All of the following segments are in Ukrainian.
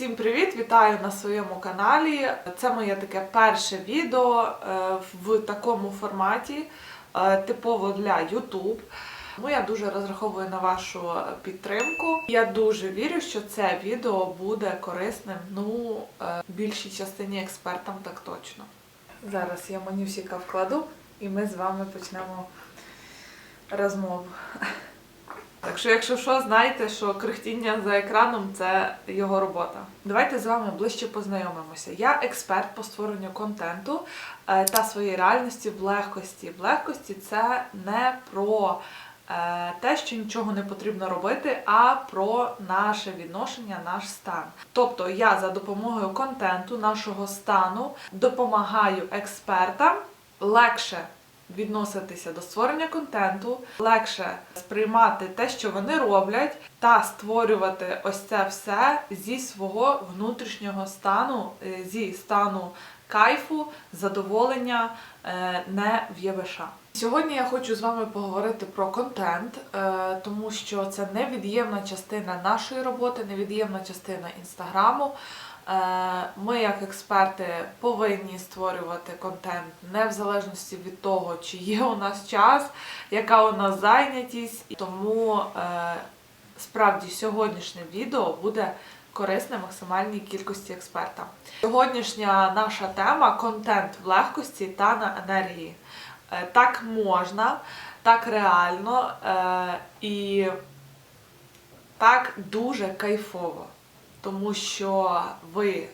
Всім привіт! Вітаю на своєму каналі. Це моє таке перше відео е, в такому форматі, е, типово для YouTube. Тому я дуже розраховую на вашу підтримку. Я дуже вірю, що це відео буде корисним. Ну, е, більшій частині експертам так точно. Зараз я манюсіка вкладу і ми з вами почнемо розмову. Так що, якщо що, знайте, що крихтіння за екраном це його робота. Давайте з вами ближче познайомимося. Я експерт по створенню контенту е, та своєї реальності в легкості. В легкості це не про е, те, що нічого не потрібно робити, а про наше відношення, наш стан. Тобто я за допомогою контенту, нашого стану допомагаю експертам легше відноситися до створення контенту, легше сприймати те, що вони роблять, та створювати ось це все зі свого внутрішнього стану, е, зі стану кайфу, задоволення, е, не в ЄВШ. Сьогодні я хочу з вами поговорити про контент, е, тому що це невід'ємна частина нашої роботи, невід'ємна частина інстаграму. Е, Ми, як експерти, повинні створювати контент не в залежності від того, чи є у нас час, яка у нас зайнятість. Тому е, справді сьогоднішнє відео буде корисне максимальній кількості експертам. Сьогоднішня наша тема контент в легкості та на енергії. Е, Так можна, так реально і так дуже кайфово тому що ви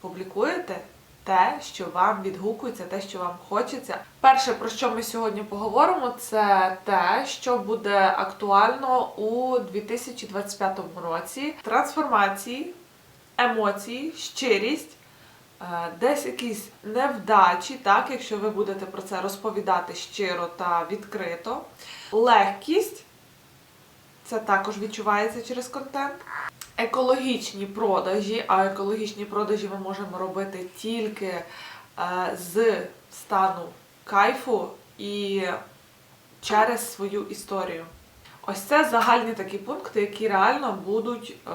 публікуєте те, що вам відгукується, те, що вам хочеться. Перше, про що ми сьогодні поговоримо, це те, що буде актуально у 2025 році. Трансформації, емоції, щирість. е, Десь якісь невдачі, так, якщо ви будете про це розповідати щиро та відкрито. Легкість це також відчувається через контент екологічні продажі, а екологічні продажі ми можемо робити тільки е, з стану кайфу і через свою історію. Ось це загальні такі пункти, які реально будуть е,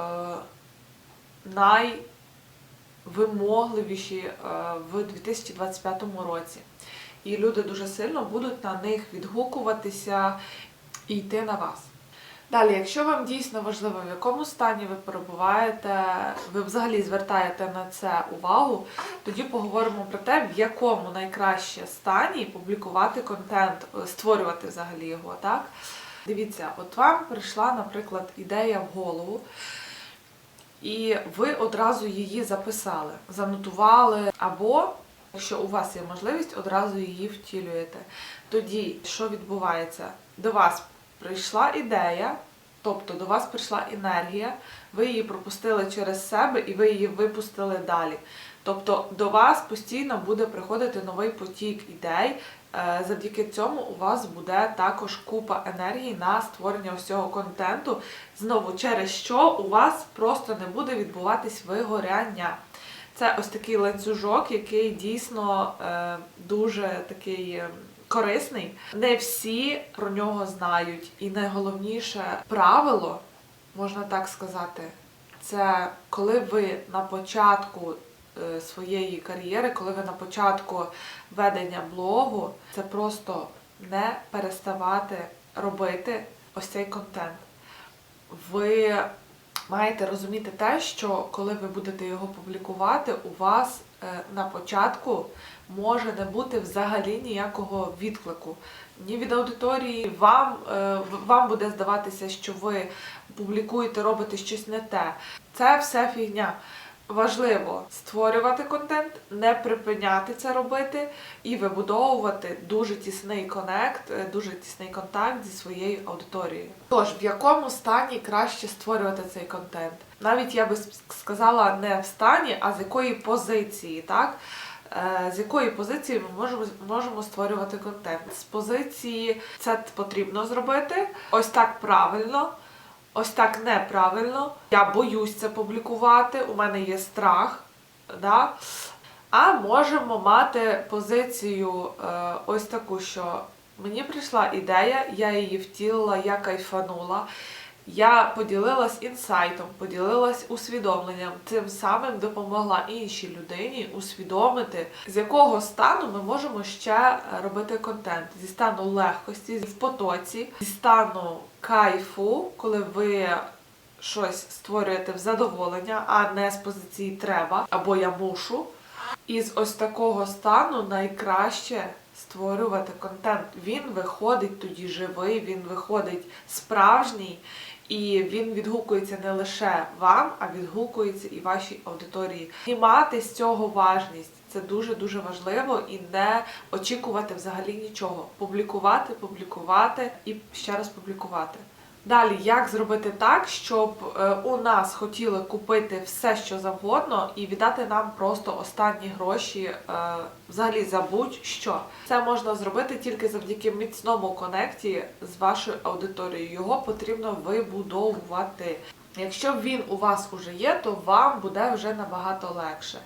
найвимогливіші е, в 2025 році. І люди дуже сильно будуть на них відгукуватися і йти на вас. Далі, якщо вам дійсно важливо, в якому стані ви перебуваєте, ви взагалі звертаєте на це увагу, тоді поговоримо про те, в якому найкраще стані публікувати контент, е, створювати взагалі його. Так? Дивіться, от вам прийшла, наприклад, ідея в голову, і ви одразу її записали, занотували, або, якщо у вас є можливість, одразу її втілюєте. Тоді, що відбувається? До вас прийшла ідея, тобто до вас прийшла енергія, ви її пропустили через себе і ви її випустили далі. Тобто до вас постійно буде приходити новий потік ідей. Е, Завдяки цьому у вас буде також купа енергії на створення усього контенту. Знову через що у вас просто не буде відбуватись вигоряння. Це ось такий ланцюжок, який дійсно е, дуже такий е, корисний. Не всі про нього знають. І найголовніше правило, можна так сказати, це коли ви на початку е, своєї кар'єри, коли ви на початку ведення блогу, це просто не переставати робити ось цей контент. Ви маєте розуміти те, що коли ви будете його публікувати, у вас е, на початку може не бути взагалі ніякого відклику. Ні від аудиторії, вам, е, вам буде здаватися, що ви публікуєте, робите щось не те. Це все фігня. Важливо створювати контент, не припиняти це робити і вибудовувати дуже тісний конект, е, дуже тісний контакт зі своєю аудиторією. Тож, в якому стані краще створювати цей контент? Навіть я би сказала не в стані, а з якої позиції, так? Е, З якої позиції ми можемо, можемо створювати контент? З позиції це потрібно зробити, ось так правильно. Ось так неправильно. Я боюсь це публікувати, у мене є страх. Да? А можемо мати позицію е, ось таку, що мені прийшла ідея, я її втілила, я кайфанула. Я поділилась інсайтом, поділилась усвідомленням, цим самим допомогла іншій людині усвідомити, з якого стану ми можемо ще робити контент. Зі стану легкості, в потоці, зі стану кайфу, коли ви щось створюєте в задоволення, а не з позиції треба або я мушу. І з ось такого стану найкраще створювати контент. Він виходить тоді живий, він виходить справжній, і він відгукується не лише вам, а відгукується і вашій аудиторії. Знімати з цього важність це дуже дуже важливо і не очікувати взагалі нічого. Публікувати, публікувати і ще раз публікувати. Далі, як зробити так, щоб е, у нас хотіли купити все, що завгодно, і віддати нам просто останні гроші, е, взагалі за будь-що. Це можна зробити тільки завдяки міцному конекті з вашою аудиторією. Його потрібно вибудовувати. Якщо він у вас уже є, то вам буде вже набагато легше. Е,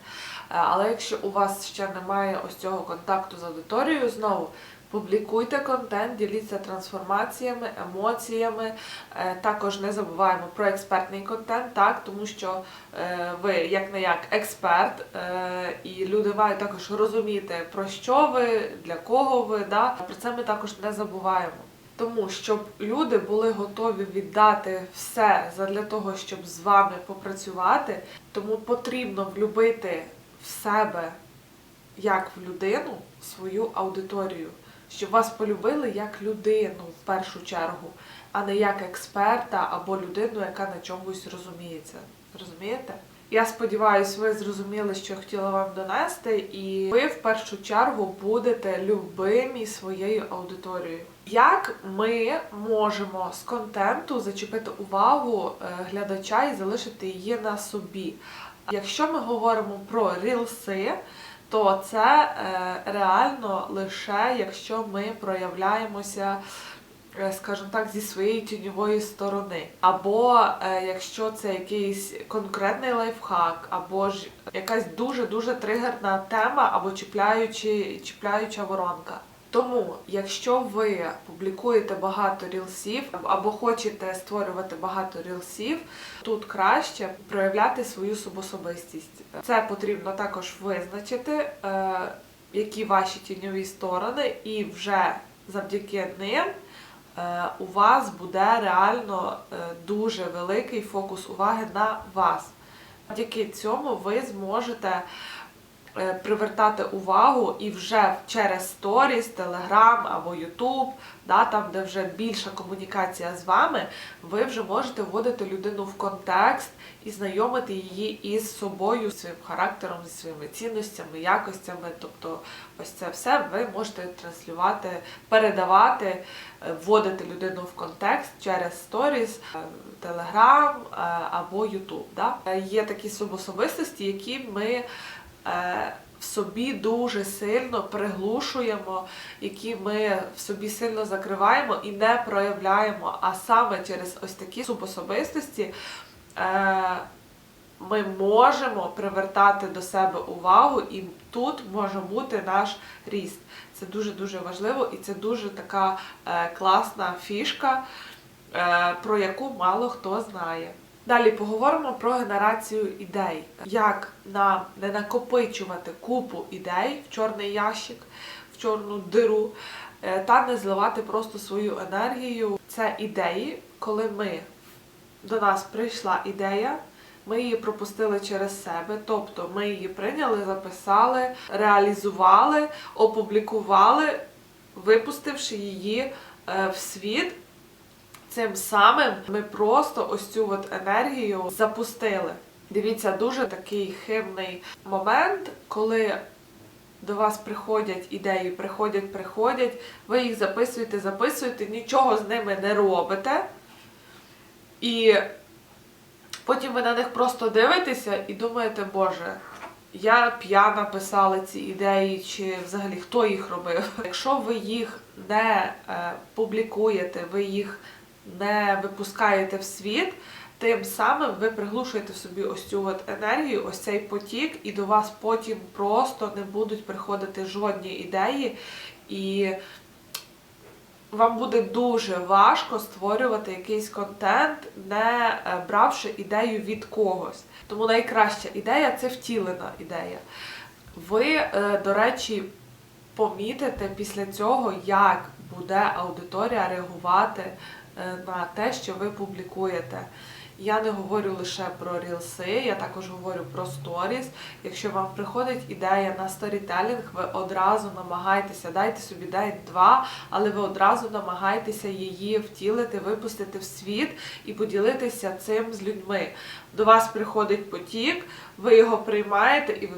Але якщо у вас ще немає ось цього контакту з аудиторією, знову Публікуйте контент, діліться трансформаціями, емоціями. Е, Також не забуваємо про експертний контент, так, тому що е, ви, як не як експерт, е, і люди мають також розуміти, про що ви, для кого ви. Да? Про це ми також не забуваємо. Тому щоб люди були готові віддати все задля того, щоб з вами попрацювати, тому потрібно влюбити в себе як в людину свою аудиторію, щоб вас полюбили як людину в першу чергу, а не як експерта або людину, яка на чомусь розуміється. Розумієте? Я сподіваюся, ви зрозуміли, що я хотіла вам донести, і ви в першу чергу будете любимі своєю аудиторією. Як ми можемо з контенту зачепити увагу е, глядача і залишити її на собі? Якщо ми говоримо про рілси, то це е, реально лише якщо ми проявляємося, е, скажімо так, зі своєї тіньової сторони. Або е, якщо це якийсь конкретний лайфхак, або ж якась дуже-дуже тригерна тема, або чіпляючи, чіпляюча воронка. Тому, якщо ви публікуєте багато рілсів або хочете створювати багато рілсів, тут краще проявляти свою субособистість. Це потрібно також визначити, е, які ваші тіньові сторони, і вже завдяки ним е, у вас буде реально е, дуже великий фокус уваги на вас. Завдяки цьому ви зможете привертати увагу і вже через сторіс, Телеграм або Ютуб, да, там, де вже більша комунікація з вами, ви вже можете вводити людину в контекст і знайомити її із собою, своїм характером, зі своїми цінностями, якостями. Тобто, ось це все ви можете транслювати, передавати, е, вводити людину в контекст через сторіс, е, Телеграм е, або Ютуб. Да? Е, Є такі субособистості, які ми е, в собі дуже сильно приглушуємо, які ми в собі сильно закриваємо і не проявляємо. А саме через ось такі субособистості е, ми можемо привертати до себе увагу, і тут може бути наш ріст. Це дуже дуже важливо, і це дуже така е, класна фішка, е, про яку мало хто знає. Далі поговоримо про генерацію ідей. Як нам не накопичувати купу ідей в чорний ящик, в чорну диру, е, та не зливати просто свою енергію. Це ідеї, коли ми до нас прийшла ідея. Ми її пропустили через себе, тобто ми її прийняли, записали, реалізували, опублікували, випустивши її е, в світ. Цим самим ми просто ось цю от енергію запустили. Дивіться, дуже такий хибний момент, коли до вас приходять ідеї, приходять, приходять, ви їх записуєте, записуєте, нічого з ними не робите. І потім ви на них просто дивитеся і думаєте, Боже, я п'яна писала ці ідеї, чи взагалі хто їх робив. Якщо ви їх не е, публікуєте, ви їх не випускаєте в світ, тим самим ви приглушуєте собі ось цю от енергію, ось цей потік, і до вас потім просто не будуть приходити жодні ідеї, і вам буде дуже важко створювати якийсь контент, не е, бравши ідею від когось. Тому найкраща ідея це втілена ідея. Ви, е, до речі, помітите після цього, як буде аудиторія реагувати на те, що ви публікуєте. Я не говорю лише про рілси, я також говорю про сторіс. Якщо вам приходить ідея на сторітелінг, ви одразу намагаєтеся, дайте собі день-два, але ви одразу намагаєтеся її втілити, випустити в світ і поділитися цим з людьми. До вас приходить потік, ви його приймаєте і ви-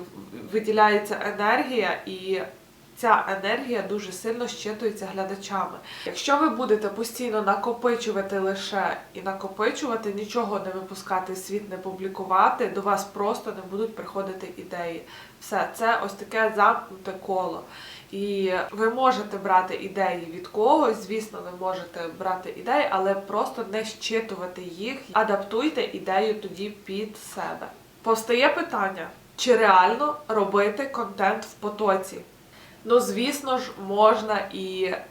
виділяється енергія і. Ця енергія дуже сильно щитується глядачами. Якщо ви будете постійно накопичувати лише і накопичувати, нічого не випускати світ, не публікувати, до вас просто не будуть приходити ідеї. Все, це ось таке замкнуте коло. І ви можете брати ідеї від когось, звісно, ви можете брати ідеї, але просто не щитувати їх, адаптуйте ідею тоді під себе. Повстає питання, чи реально робити контент в потоці? Ну, звісно ж, можна, і е,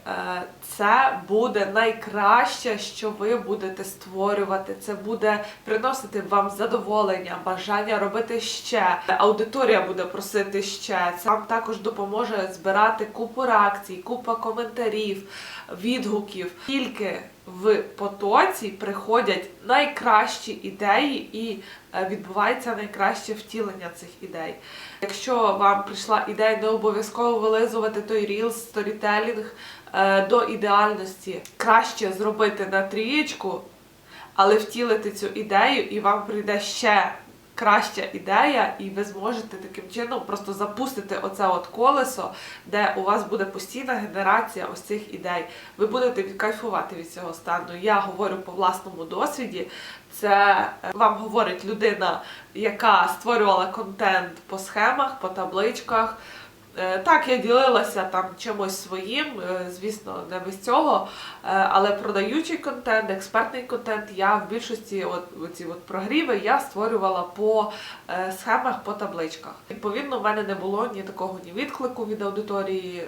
це буде найкраще, що ви будете створювати. Це буде приносити вам задоволення, бажання робити ще. Аудиторія буде просити ще. Це вам також допоможе збирати купу реакцій, купа коментарів, відгуків. Тільки в потоці приходять найкращі ідеї і е, відбувається найкраще втілення цих ідей. Якщо вам прийшла ідея, не обов'язково вилизувати той рілс, сторітелінг е, до ідеальності. Краще зробити на трієчку, але втілити цю ідею, і вам прийде ще краща ідея, і ви зможете таким чином просто запустити оце от колесо, де у вас буде постійна генерація ось цих ідей. Ви будете відкайфувати від цього стану. Я говорю по власному досвіді. Це е, вам говорить людина, яка створювала контент по схемах, по табличках. Е, Так, я ділилася там чимось своїм, е, звісно, не без цього. Е, Але продаючий контент, експертний контент, я в більшості от ці от прогріви я створювала по схемах, по табличках. Відповідно, в мене не було ні такого ні відклику від аудиторії,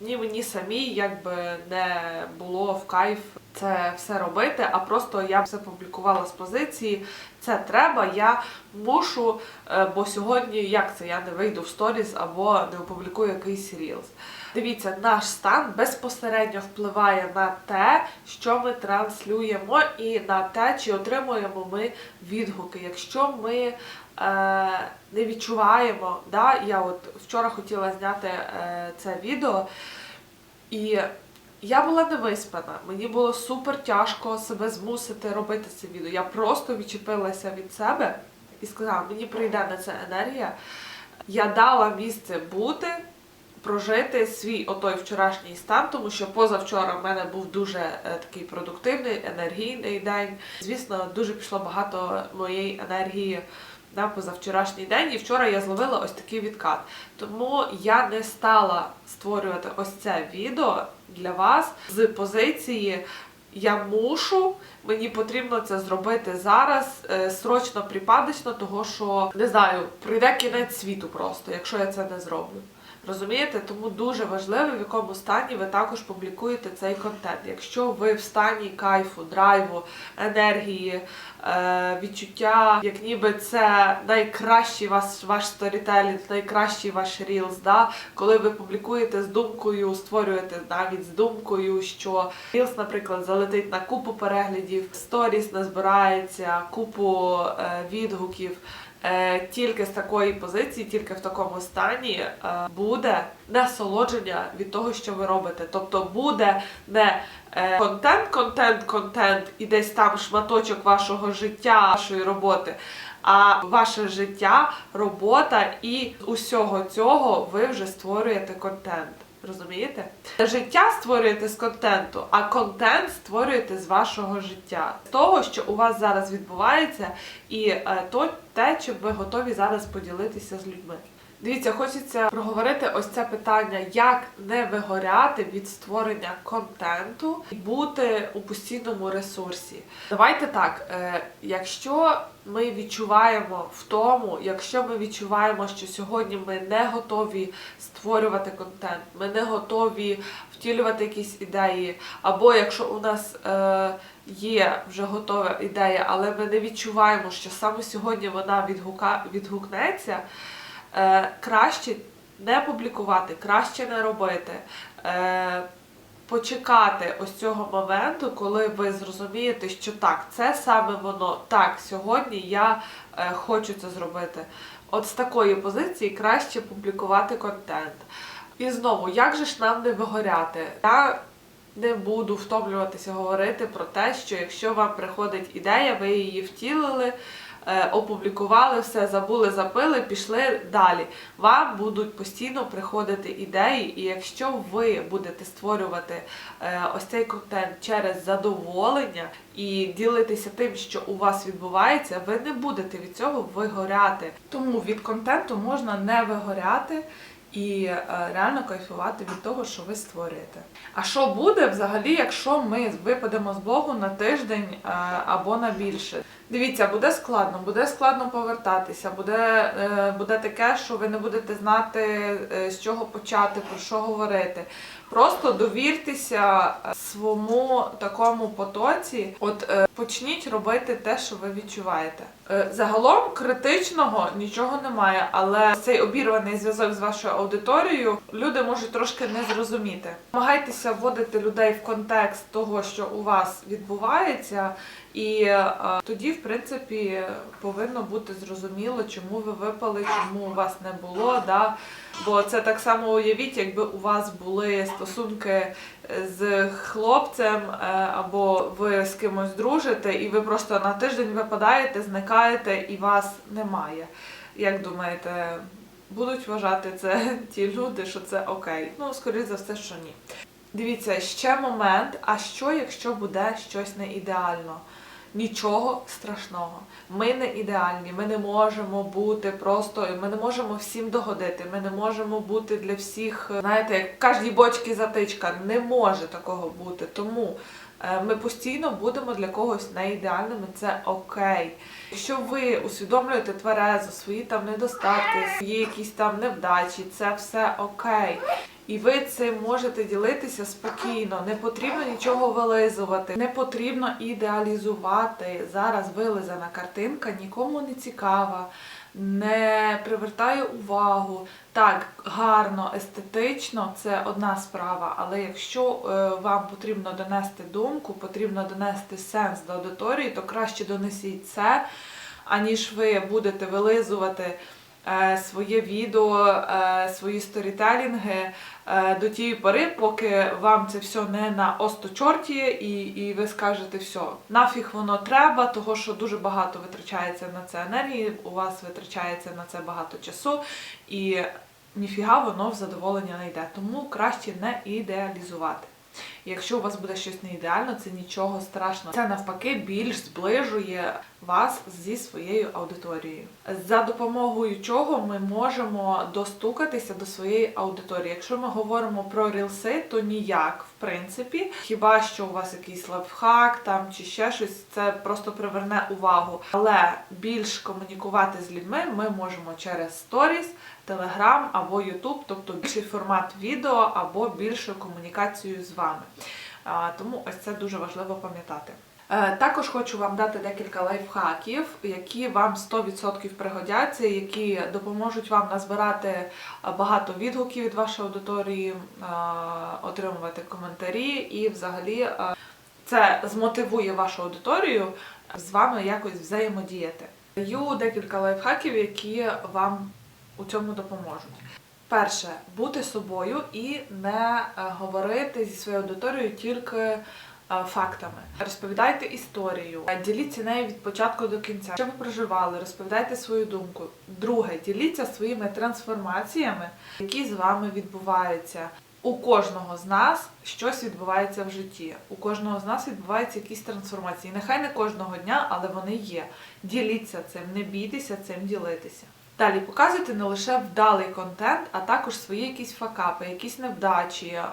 ні мені самій якби не було в кайф це все робити, а просто я все публікувала з позиції. Це треба, я мушу, е, бо сьогодні як це я не вийду в сторіс або не опублікую якийсь рілс. Дивіться, наш стан безпосередньо впливає на те, що ми транслюємо, і на те, чи отримуємо ми відгуки. Якщо ми е, не відчуваємо, да, я от вчора хотіла зняти е, це відео, і я була не виспана, мені було супер тяжко себе змусити робити це відео. Я просто відчепилася від себе і сказала, мені прийде на це енергія. Я дала місце бути, прожити свій отой вчорашній стан, тому що позавчора в мене був дуже е, такий продуктивний, енергійний день. Звісно, дуже пішло багато моєї енергії на позавчорашній день, і вчора я зловила ось такий відкат. Тому я не стала створювати ось це відео для вас з позиції. Я мушу, мені потрібно це зробити зараз, е, срочно припадочно, того що не знаю, прийде кінець світу просто, якщо я це не зроблю. Розумієте? Тому дуже важливо, в якому стані ви також публікуєте цей контент. Якщо ви в стані кайфу, драйву, енергії, е, відчуття, як ніби це найкращий ваш, ваш сторітелінг, найкращий ваш рілс, да? коли ви публікуєте з думкою, створюєте навіть з думкою, що рілс, наприклад, залетить на купу переглядів, сторіс назбирається, купу е, відгуків. Е, тільки з такої позиції, тільки в такому стані е, буде насолодження від того, що ви робите. Тобто буде не е, контент, контент, контент і десь там шматочок вашого життя, вашої роботи. А ваше життя, робота і усього цього ви вже створюєте контент. Розумієте? Життя створюєте з контенту, а контент створюєте з вашого життя, з того, що у вас зараз відбувається, і е, то те, чим ви готові зараз поділитися з людьми. Дивіться, хочеться проговорити ось це питання, як не вигоряти від створення контенту і бути у постійному ресурсі. Давайте так, е, якщо ми відчуваємо в тому, якщо ми відчуваємо, що сьогодні ми не готові створювати контент, ми не готові втілювати якісь ідеї, або якщо у нас е, є вже готова ідея, але ми не відчуваємо, що саме сьогодні вона відгука, відгукнеться, краще не публікувати, краще не робити. Е, Почекати ось цього моменту, коли ви зрозумієте, що так, це саме воно. Так, сьогодні я е, хочу це зробити. От з такої позиції краще публікувати контент. І знову, як же ж нам не вигоряти? Я не буду втомлюватися говорити про те, що якщо вам приходить ідея, ви її втілили, е, опублікували все, забули, запили, пішли далі. Вам будуть постійно приходити ідеї, і якщо ви будете створювати е, ось цей контент через задоволення і ділитися тим, що у вас відбувається, ви не будете від цього вигоряти. Тому від контенту можна не вигоряти і е, реально кайфувати від того, що ви створюєте. А що буде взагалі, якщо ми випадемо з блогу на тиждень е, або на більше? Дивіться, буде складно, буде складно повертатися, буде, е, буде таке, що ви не будете знати, з чого почати, про що говорити. Просто довіртеся своєму такому потоці. От почніть робити те, що ви відчуваєте. Е, Загалом критичного нічого немає, але цей обірваний зв'язок з вашою аудиторією люди можуть трошки не зрозуміти. Намагайтеся вводити людей в контекст того, що у вас відбувається, і е, тоді, в принципі, повинно бути зрозуміло, чому ви випали, чому у вас не було. Да? Бо це так само уявіть, якби у вас були стосунки з хлопцем, е, або ви з кимось дружите, і ви просто на тиждень випадаєте, зникаєте і вас немає. Як думаєте, будуть вважати це ті люди, що це окей? Ну, скоріше за все, що ні. Дивіться, ще момент. А що, якщо буде щось не ідеально? Нічого страшного. Ми не ідеальні, ми не можемо бути просто, ми не можемо всім догодити, ми не можемо бути для всіх, знаєте, як в бочці затичка. Не може такого бути. Тому е, ми постійно будемо для когось не ідеальними, це окей. Якщо ви усвідомлюєте тверезо свої там недостатки, свої якісь там невдачі, це все окей. І ви цим можете ділитися спокійно, не потрібно нічого вилизувати, не потрібно ідеалізувати. Зараз вилизана картинка нікому не цікава, не привертає увагу. Так, гарно, естетично це одна справа, але якщо е, вам потрібно донести думку, потрібно донести сенс до аудиторії, то краще донесіть це, аніж ви будете вилизувати своє відео, е, свої сторітелінги е, до тієї пори, поки вам це все не на осточорті, і, і ви скажете, все, нафіг воно треба, того що дуже багато витрачається на це енергії, у вас витрачається на це багато часу, і ніфіга воно в задоволення не йде. Тому краще не ідеалізувати. Якщо у вас буде щось не ідеально, це нічого страшного. Це навпаки більш зближує вас зі своєю аудиторією. За допомогою чого ми можемо достукатися до своєї аудиторії. Якщо ми говоримо про рілси, то ніяк, в принципі, хіба що у вас якийсь лайфхак там чи ще щось, це просто приверне увагу. Але більш комунікувати з людьми ми можемо через сторіс. Телеграм або Ютуб, тобто більший формат відео або більшу комунікацію з вами. Тому ось це дуже важливо пам'ятати. Е, Також хочу вам дати декілька лайфхаків, які вам 100% пригодяться, які допоможуть вам назбирати е, багато відгуків від вашої аудиторії, е, отримувати коментарі і взагалі це змотивує вашу аудиторію з вами якось взаємодіяти. Даю декілька лайфхаків, які вам у цьому допоможуть. Перше, бути собою і не е, говорити зі своєю аудиторією тільки е, фактами. Розповідайте історію, е, діліться нею від початку до кінця. Що ви проживали, розповідайте свою думку. Друге, діліться своїми трансформаціями, які з вами відбуваються. У кожного з нас щось відбувається в житті. У кожного з нас відбуваються якісь трансформації. Нехай не кожного дня, але вони є. Діліться цим, не бійтеся цим ділитися. Далі показуйте не лише вдалий контент, а також свої якісь факапи, якісь невдачі, е,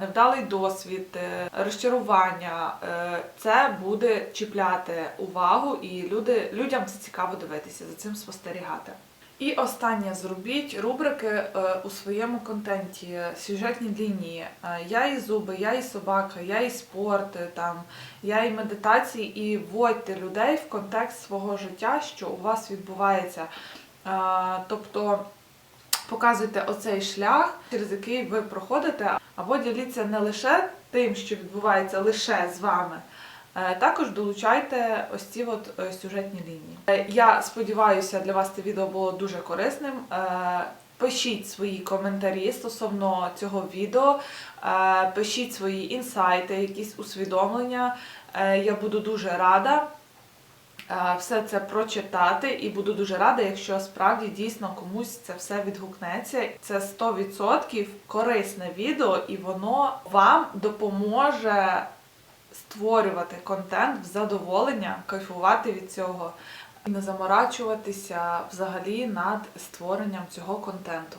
невдалий досвід, е, розчарування. Е, Це буде чіпляти увагу, і люди, людям це цікаво дивитися, за цим спостерігати. І останнє зробіть рубрики у своєму контенті, сюжетні лінії. Я і зуби, я і собака, я і спорт, там, я і медитації, і вводьте людей в контекст свого життя, що у вас відбувається. Е, Тобто показуйте оцей шлях, через який ви проходите, або діліться не лише тим, що відбувається лише з вами. Е, Також долучайте ось ці от е, сюжетні лінії. Я сподіваюся, для вас це відео було дуже корисним. Пишіть свої коментарі стосовно цього відео, пишіть свої інсайти, якісь усвідомлення. Я буду дуже рада все це прочитати і буду дуже рада, якщо справді дійсно комусь це все відгукнеться. Це 100% корисне відео, і воно вам допоможе створювати контент в задоволення, кайфувати від цього і не заморачуватися взагалі над створенням цього контенту.